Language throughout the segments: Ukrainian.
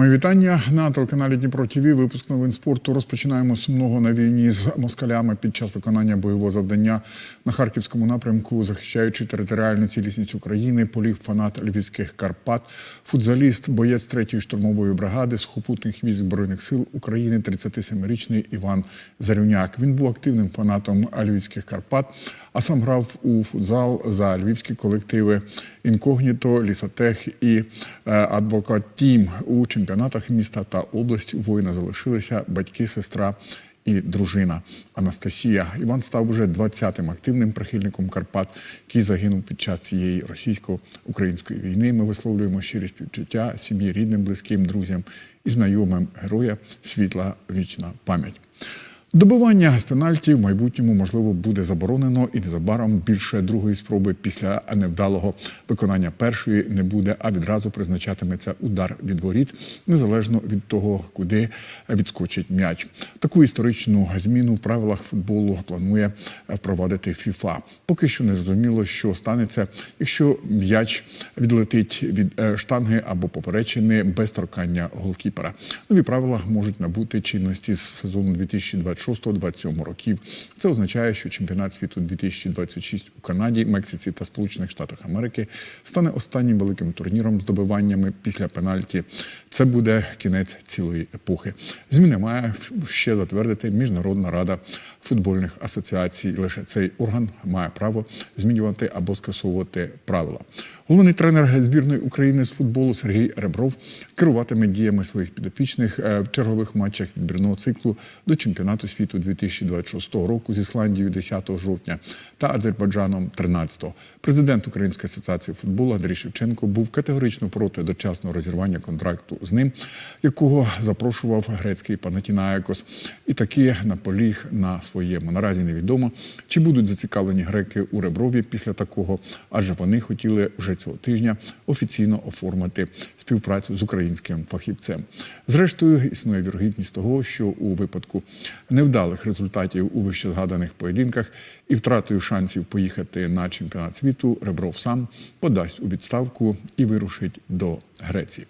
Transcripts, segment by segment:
Мої вітання на телеканалі Дніпро ТВ. Випуск новин спорту. Розпочинаємо сумного на війні з москалями під час виконання бойового завдання на харківському напрямку, захищаючи територіальну цілісність України. Поліг фанат львівських Карпат, футзаліст, боєць третьої штурмової бригади сухопутних військ збройних сил України, 37-річний Іван Зарюняк. Він був активним фанатом львівських Карпат, а сам грав у футзал за львівські колективи Інкогніто, Лісотех і е, Адвокат Тім у чемпіонатах міста та області. У воїна залишилися батьки, сестра і дружина Анастасія. Іван став уже 20-тим активним прихильником Карпат, який загинув під час цієї російсько-української війни. Ми висловлюємо щирі співчуття сім'ї, рідним, близьким, друзям і знайомим героя світла вічна пам'ять. Добивання з в майбутньому можливо буде заборонено і незабаром більше другої спроби після невдалого виконання першої не буде, а відразу призначатиметься удар від воріт, незалежно від того, куди відскочить м'яч. Таку історичну зміну в правилах футболу планує впровадити ФІФА. Поки що не зрозуміло, що станеться, якщо м'яч відлетить від е, штанги або поперечини без торкання голкіпера. Нові правила можуть набути чинності з сезону 2026-2027 років. Це означає, що чемпіонат світу 2026 у Канаді, Мексиці та Сполучених Штатах Америки стане останнім великим турніром з після пенальті. Це буде кінець цілої епохи. Зміни має ще затвердити Міжнародна рада футбольних асоціацій. Лише цей орган має право змінювати або скасовувати правила. Головний тренер збірної України з футболу Сергій Ребров керуватиме діями своїх підопічних е, в чергових матчах відбірного циклу до чемпіонату світу 2026 року з Ісландією 10 жовтня та Азербайджаном 13. Президент Української асоціації футболу Андрій Шевченко був категорично проти дочасного розірвання контракту з ним, якого запрошував грецький Панатінаякос, і таки наполіг на своєму. Наразі невідомо, чи будуть зацікавлені греки у Реброві після такого, адже вони хотіли вже цього тижня офіційно оформити співпрацю з українським фахівцем. Зрештою, існує вірогідність того, що у випадку невдалих результатів у вищезгаданих поєдинках і втратою шансів поїхати на чемпіонат світу, Ребров сам подасть у відставку і вирушить до Греції.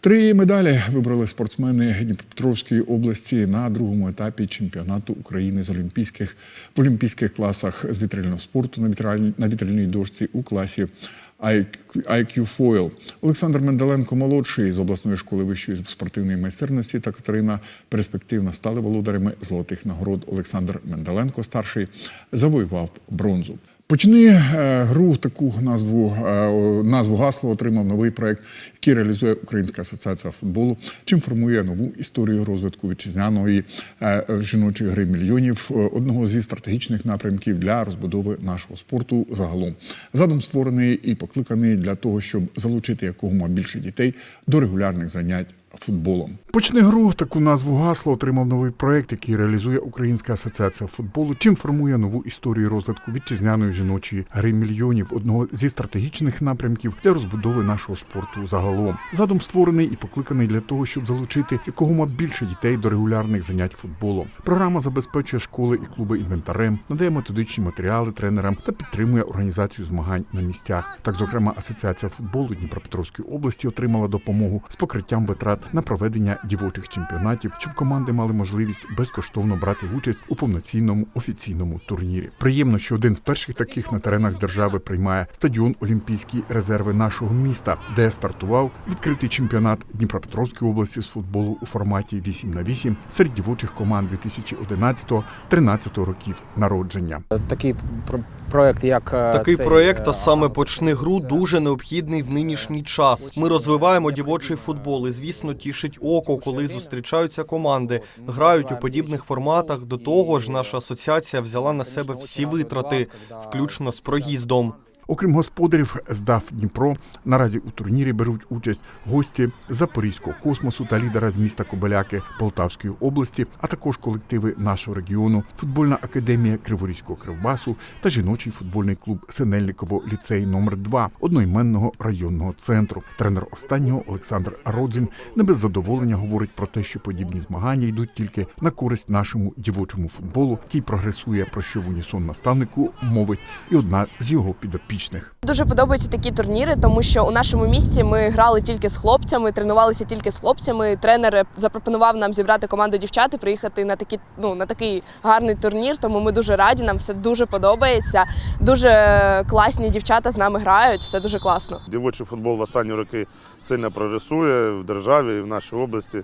Три медалі вибрали спортсмени Дніпропетровської області на другому етапі чемпіонату України з олімпійських в олімпійських класах з вітрильного спорту на вітрильній дошці у класі IQ Foil. Олександр Менделенко молодший з обласної школи вищої спортивної майстерності та Катерина Перспективна стали володарями золотих нагород. Олександр Менделенко старший завоював бронзу. Почни е, гру таку назву е, назву гасло отримав новий проект, який реалізує Українська асоціація футболу, чим формує нову історію розвитку вітчизняної е, жіночої гри мільйонів, одного зі стратегічних напрямків для розбудови нашого спорту загалом. Задум створений і покликаний для того, щоб залучити якомога більше дітей до регулярних занять футболом. Почни гру таку назву гасло отримав новий проект, який реалізує Українська асоціація футболу, чим формує нову історію розвитку вітчизняної жіночої гри мільйонів, одного зі стратегічних напрямків для розбудови нашого спорту загалом. Задум створений і покликаний для того, щоб залучити якомога більше дітей до регулярних занять футболом. Програма забезпечує школи і клуби інвентарем, надає методичні матеріали тренерам та підтримує організацію змагань на місцях. Так, зокрема, асоціація футболу Дніпропетровської області отримала допомогу з покриттям витрат на проведення дівочих чемпіонатів, щоб команди мали можливість безкоштовно брати участь у повноцінному офіційному турнірі. Приємно, що один з перших таких на теренах держави приймає стадіон Олімпійські резерви нашого міста, де стартував відкритий чемпіонат Дніпропетровської області з футболу у форматі 8 на 8 серед дівочих команд 2011-13 років народження. Такий про- проект, як е, Такий цей, проєкт, е, а саме саме почни гру, дуже необхідний в нинішній час. Ми розвиваємо дівочий футбол, і звісно, тішить око, коли зустрічаються команди, грають у подібних форматах. До того ж, наша асоціація взяла на себе всі витрати, включно з проїздом. Окрім господарів здав Дніпро, наразі у турнірі беруть участь гості Запорізького космосу та лідера з міста Кобеляки Полтавської області, а також колективи нашого регіону, футбольна академія Криворізького Кривбасу та жіночий футбольний клуб Синельниково ліцей номер 2 одноіменного районного центру. Тренер останнього Олександр Родзін не без задоволення говорить про те, що подібні змагання йдуть тільки на користь нашому дівочому футболу, який прогресує, про що в унісон наставнику мовить і одна з його підопічних. Підопічних. Дуже подобаються такі турніри, тому що у нашому місті ми грали тільки з хлопцями, тренувалися тільки з хлопцями. Тренер запропонував нам зібрати команду дівчат і приїхати на такі, ну на такий гарний турнір. Тому ми дуже раді. Нам все дуже подобається. Дуже класні дівчата з нами грають. Все дуже класно. Дівочий футбол в останні роки сильно прогресує в державі і в нашій області.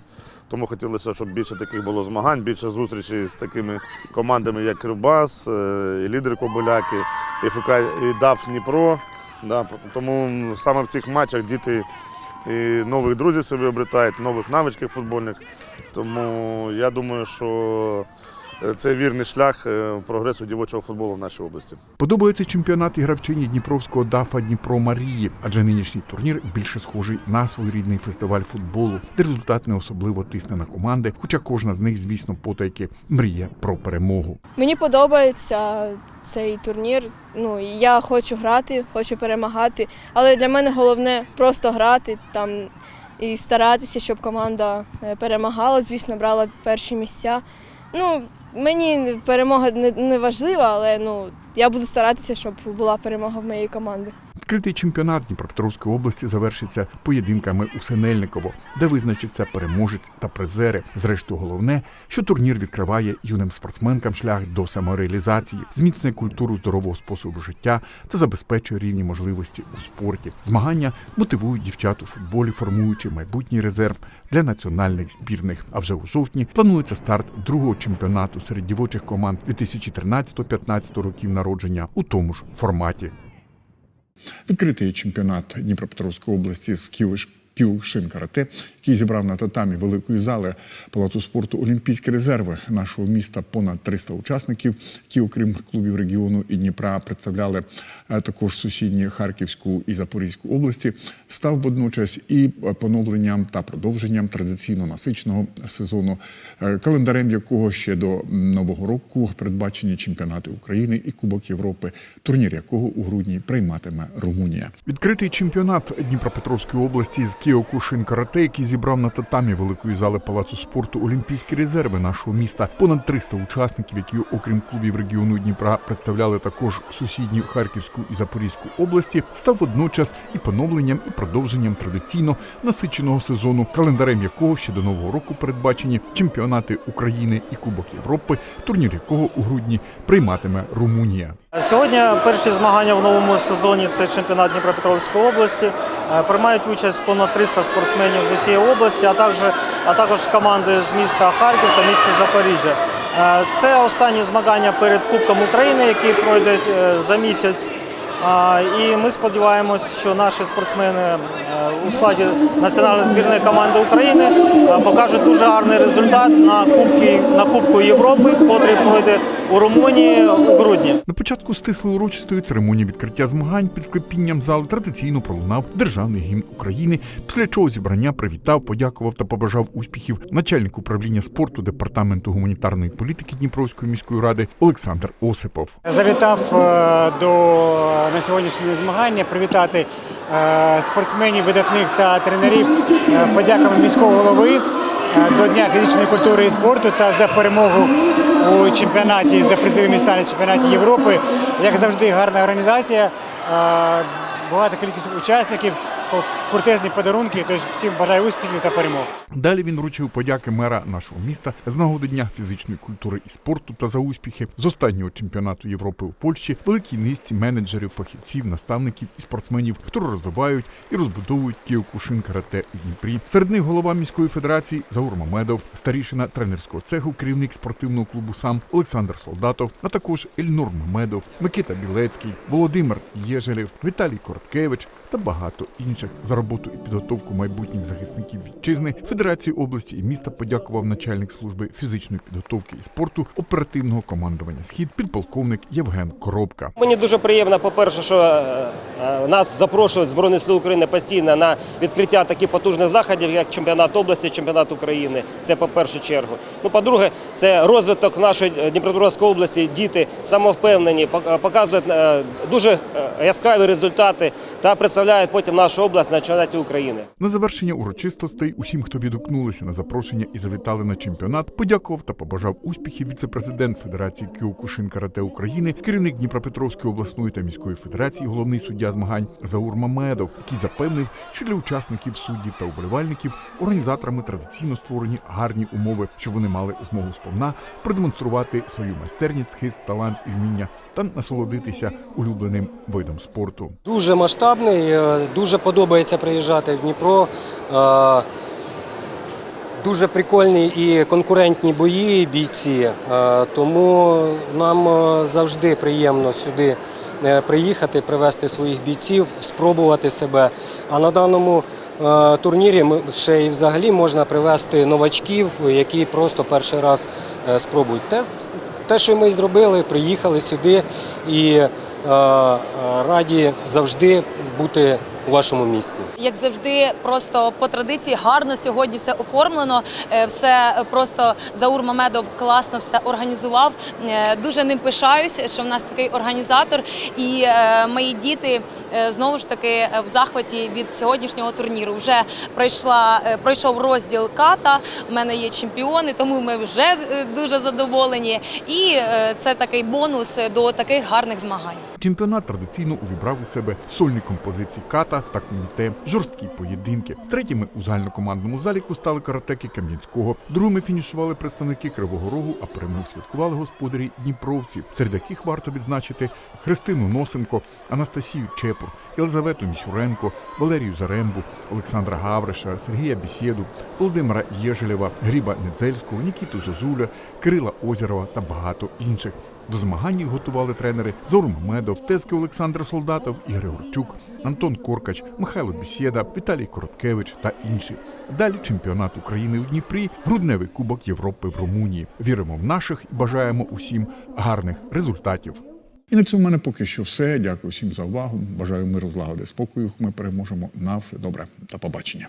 Тому хотілося, щоб більше таких було змагань, більше зустрічей з такими командами, як Кривбас, е, і лідер Кобиляки, і ФК і ДАФ Дніпро. Да, тому саме в цих матчах діти і нових друзів собі обретають, нових навичків футбольних. Тому я думаю, що це вірний шлях е, прогресу дівочого футболу в нашій області. Подобається чемпіонат і гравчині Дніпровського дафа Дніпро Марії, адже нинішній турнір більше схожий на своєрідний фестиваль футболу, де результат не особливо тисне на команди, хоча кожна з них, звісно, потайки мріє про перемогу. Мені подобається цей турнір. Ну я хочу грати, хочу перемагати. Але для мене головне просто грати там і старатися, щоб команда е, перемагала. Звісно, брала перші місця. Ну, мені перемога не, важлива, але ну я буду старатися, щоб була перемога в моєї команди. Відкритий чемпіонат Дніпропетровської області завершиться поєдинками у Синельниково, де визначиться переможець та призери. Зрештою, головне, що турнір відкриває юним спортсменкам шлях до самореалізації, зміцнює культуру здорового способу життя та забезпечує рівні можливості у спорті. Змагання мотивують дівчат у футболі, формуючи майбутній резерв для національних збірних. А вже у жовтні планується старт другого чемпіонату серед дівочих команд 2013-15 років народження у тому ж форматі. Відкритий чемпіонат Дніпропетровської області з. Кіушин карате, який зібрав на татамі великої зали палацу спорту Олімпійські резерви нашого міста понад 300 учасників, які, окрім клубів регіону і Дніпра, представляли е, також сусідні Харківську і Запорізьку області, став водночас і поновленням та продовженням традиційно насиченого сезону, е, календарем якого ще до нового року передбачені чемпіонати України і Кубок Європи, турнір якого у грудні прийматиме Румунія. Відкритий чемпіонат Дніпропетровської області з Кіокушин карате, який зібрав на татамі великої зали палацу спорту Олімпійські резерви нашого міста. Понад 300 учасників, які, окрім клубів регіону Дніпра, представляли також сусідню Харківську і Запорізьку області, став водночас і поновленням, і продовженням традиційно насиченого сезону, календарем якого ще до нового року передбачені чемпіонати України і Кубок Європи, турнір якого у грудні прийматиме Румунія. Сьогодні перші змагання в новому сезоні це чемпіонат Дніпропетровської області. Е, Приймають участь понад 300 спортсменів з усієї області, а також, а також команди з міста Харків та міста Запоріжжя. Е, Це останні змагання перед Кубком України, які пройдуть е, за місяць. І ми сподіваємось, що наші спортсмени е, у складі національної збірної команди України покажуть дуже гарний результат на Кубки на Кубку Європи, котрий пройде у Румунії у грудні. На початку стислої урочистої церемонії відкриття змагань під склепінням зали традиційно пролунав державний гімн України, після чого зібрання привітав, подякував та побажав успіхів начальник управління спорту департаменту гуманітарної політики Дніпровської міської ради Олександр Осипов. Завітав е, до на сьогоднішнє змагання привітати е, спортсменів, видатних та тренерів е, з міського голови до Дня фізичної культури і спорту та за перемогу у чемпіонаті за призові міста на чемпіонаті Європи. Як завжди, гарна організація, багато кількість учасників, крутезні подарунки. Тож всім бажаю успіхів та перемог. Далі він вручив подяки мера нашого міста з нагоди Дня фізичної культури і спорту та за успіхи з останнього чемпіонату Європи у Польщі великій низці менеджерів, фахівців, наставників і спортсменів, хто розвивають і розбудовують кіокушин карате у Дніпрі. Серед них голова міської федерації Заур Мамедов, старішина тренерського цеху, керівник спортивного клубу сам Олександр Солдатов, а також Ельнур Мамедов, Микита Білецький, Володимир Єжелєв, Віталій Короткевич та багато інших за роботу і підготовку майбутніх захисників вітчизни. Федерації області і міста подякував начальник служби фізичної підготовки і спорту оперативного командування схід підполковник Євген Коробка. Мені дуже приємно, по-перше, що е, е, нас запрошують Збройні Сили України постійно на відкриття таких потужних заходів, як чемпіонат області, чемпіонат України. Це по першу чергу. Ну, по-друге, це розвиток нашої е, Дніпропетровської області. Діти самовпевнені, показують дуже яскраві результати та представляють потім нашу область на чемпіонаті України. На завершення урочистостей усім, хто відгукнулися на запрошення і завітали на чемпіонат, подякував та побажав успіхів віце-президент Федерації Кіокушин Карате України, керівник Дніпропетровської обласної та міської федерації, головний суддя змагань Заур Мамедов, який запевнив, що для учасників, суддів та уболівальників організаторами традиційно створені гарні умови, щоб вони мали змогу сповна продемонструвати свою майстерність, хист, талант і вміння та насолодитися улюбленим видом спорту. Дуже масштабний, е, дуже подобається приїжджати в Дніпро. Е, Дуже прикольні і конкурентні бої, бійці. Е, Тому нам е, завжди приємно сюди приїхати, привезти своїх бійців, спробувати себе. А на даному турнірі ще й взагалі можна привезти новачків, які просто перший раз спробують. Те, те, що ми зробили, приїхали сюди і раді завжди бути у вашому місці. Як завжди, просто по традиції гарно сьогодні все оформлено. е, Все просто Заур Мамедов класно все організував. Е, Дуже ним пишаюся, що в нас такий організатор. І е, мої діти знову ж таки в захваті від сьогоднішнього турніру. Вже пройшла пройшов розділ ката. У мене є чемпіони, тому ми вже дуже задоволені. І це такий бонус до таких гарних змагань. Чемпіонат традиційно увібрав у себе сольні композиції ката та коміте, жорсткі поєдинки. Третіми у загальнокомандному заліку стали каратеки Кам'янського. Другими фінішували представники Кривого Рогу, а перемог святкували господарі Дніпровці, серед яких варто відзначити Христину Носенко, Анастасію Чепур, Єлизавету Місюренко, Валерію Зарембу, Олександра Гавриша, Сергія Бісєду, Володимира Єжелєва, Гріба Недзельського, Нікіту Зозуля, Кирила Озерова та багато інших. До змагань готували тренери Зору Мамедов, Тески Олександр Солдатов, Ігор Горчук, Антон Коркач, Михайло Бісєда, Віталій Короткевич та інші. Далі чемпіонат України у Дніпрі, грудневий кубок Європи в Румунії. Віримо в наших і бажаємо усім гарних результатів. І на цьому в мене поки що все. Дякую всім за увагу. Бажаю миру, злагоди, спокою. Ми переможемо на все добре. До побачення.